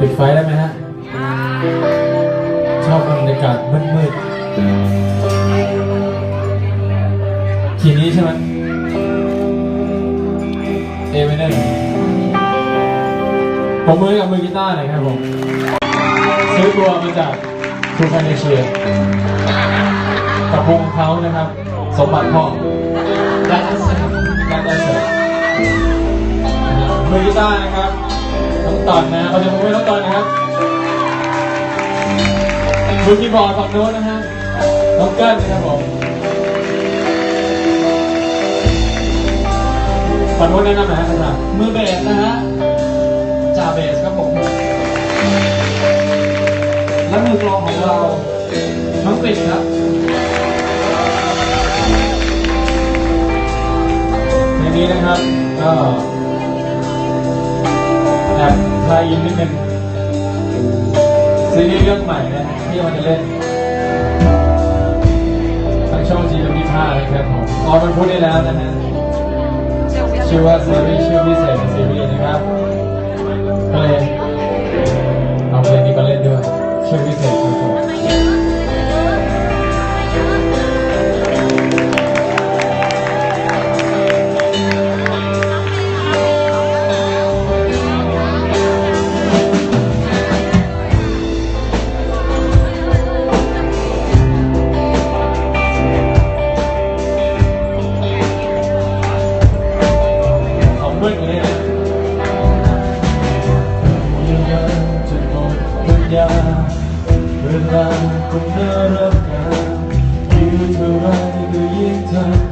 ปิดไฟได้ไหมฮะ ชอบบรรยากาศมืดๆทีนี้ใช่ไหมเอไม่ได้ผมมือกับมือกีตาร์หน่อยครับผม ซื้อตัวมาจากทูคาเนเชียกับวงเขานะครับ สมบัติพ่อได้ได้เสร็จได้ได้เสร็จมือกีตาร์นะครับ น้องตอนนะเอาจะมือไว้น้องตอนนะครับมือคีย์บอร์ดฝั่งโน้นนะฮะ น้องเกิ้ลนะครับผมฝั่งโน้นแนะนำหน่อยฮะอาจารย์มือเบสนะฮะจ่าเบสครับผม และมือกลองของเรา น้องปิดครับทีนี้นะครับก็ อบทายอินนิดนึงซีรีส์เรื่องใหม่นะที่มันจะเล่นทางช่องจีนมีท่านะครับผมออนมันพูดได้แล้วนะฮะชื่อว่าซีรีส์ชื่อพิเศษในซีรีส์นะครับก็เลยเอาเพลงนี้มาเล่นด้วยชื่อพิเศษ ปัญญาเวล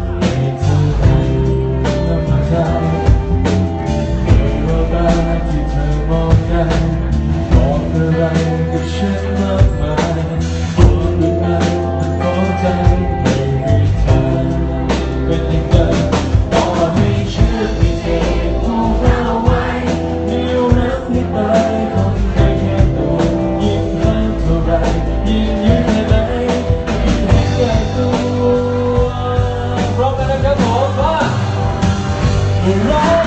รัก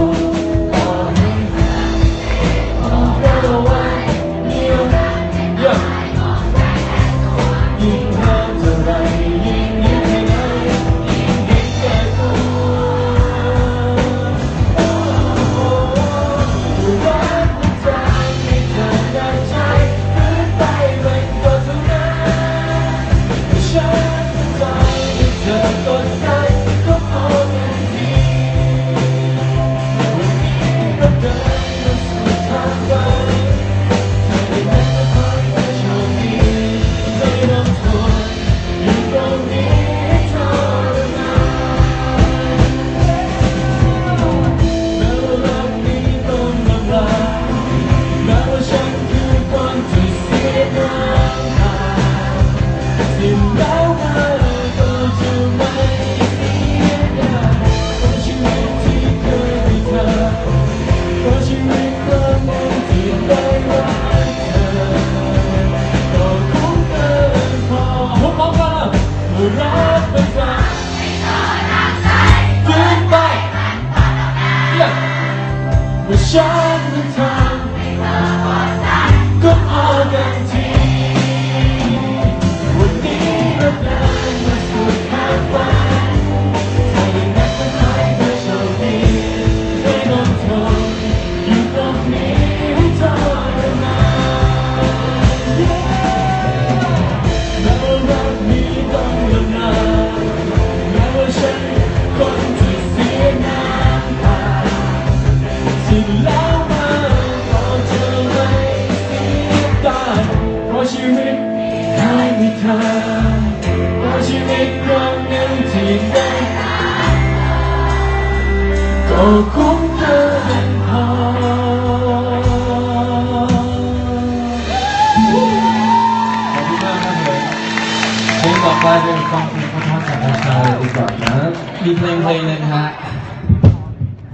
ดี เมื่อฉันมันเธ เธอว่าชีวิตครั้งหนึ่งที่ได้ก็คงเธอเป็นพอคุากับพลงต่อไปเป็นฟังเพลงพระธาตุสังฆชาดีกว่านะมีเพลงเพลงหนึ่งฮะ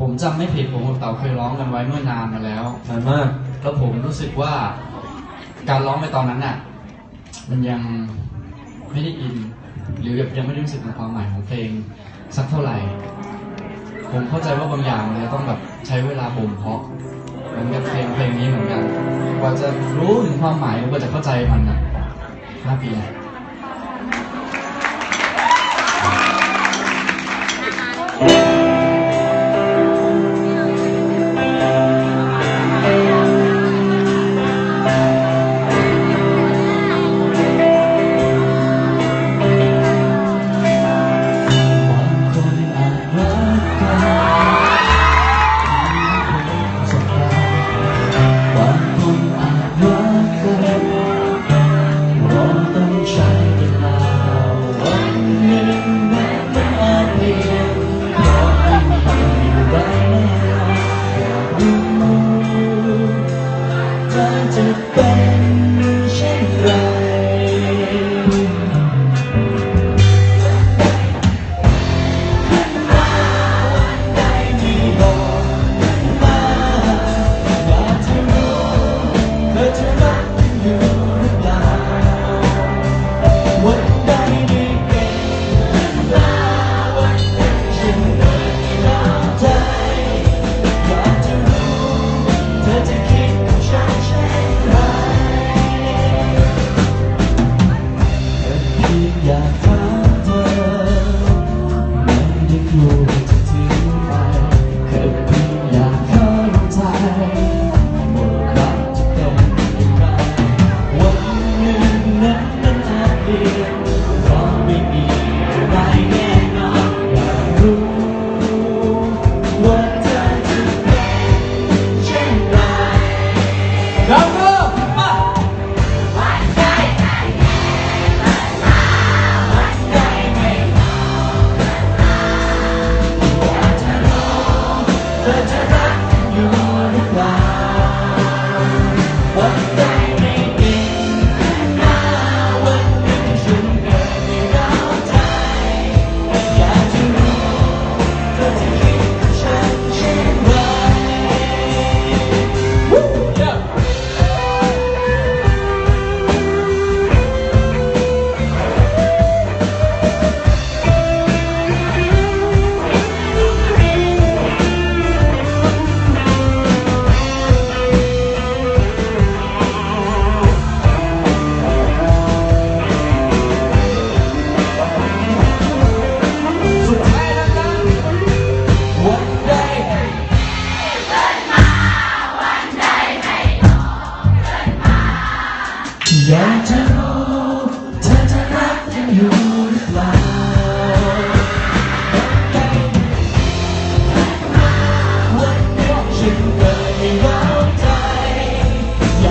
ผมจำไม่ผิดผมกับเต่าเคยร้องกันไว้เมื่อนานมาแล้วนานมากแล้วผมรู้สึกว่าการร้องไปตอนนั้นน่ะ มันยังไม่ได้อิน หรือยังไม่ได้รู้สึกถึงความหมายของเพลงสักเท่าไหร่ ผมเข้าใจว่าบางอย่างเราต้องแบบใช้เวลาบ่มเพาะเหมือนกับเพลงเพลงนี้เหมือนกันกว่าจะรู้ถึงความหมายกว่าจะเข้าใจมันนะห้าปีแล้ว